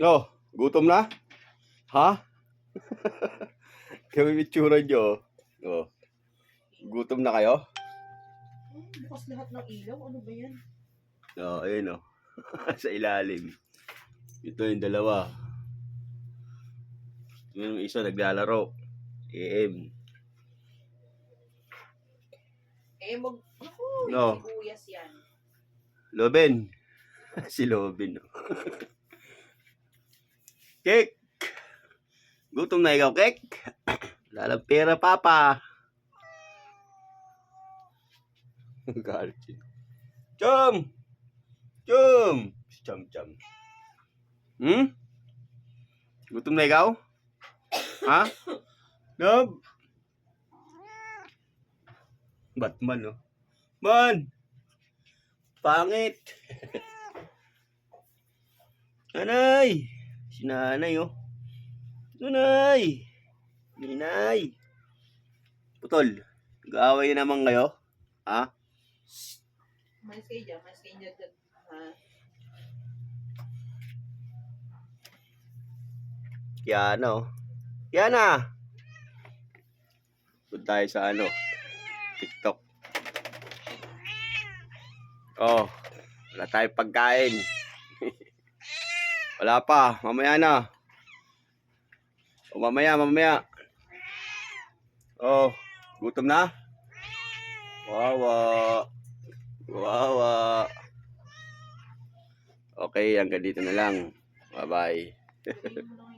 Oh, gutom na? Ha? Kami itsura nyo. Oh. Gutom na kayo? Hmm, bukas lahat ng ilaw. Ano ba yan? Oo, oh, ayun oh. Sa ilalim. Ito yung dalawa. Yung isa naglalaro. AM. Eh, mag... Naku, No. sibuyas yan. Loben. si Loben. oh. Kek. Gutom na ikaw, Kek. Lalang pera, Papa. Garchi. Chum! Chum! Chum, chum. Hmm? Gutom na ikaw? Ha? Nob? Batman, no? Man! Pangit! Anay! Si nanay, oh. Nanay! Ninay! Putol, nag-aaway na naman kayo? Ha? Malis kayo dyan. Malis kayo dyan. Ha? Yana, oh. Yana! Punta tayo sa ano? TikTok. Oh, wala tayong pagkain. Wala pa, mamaya na. O mamaya, mamaya. Oh, gutom na? Wawa. Wawa. Okay, hanggang dito na lang. Bye-bye.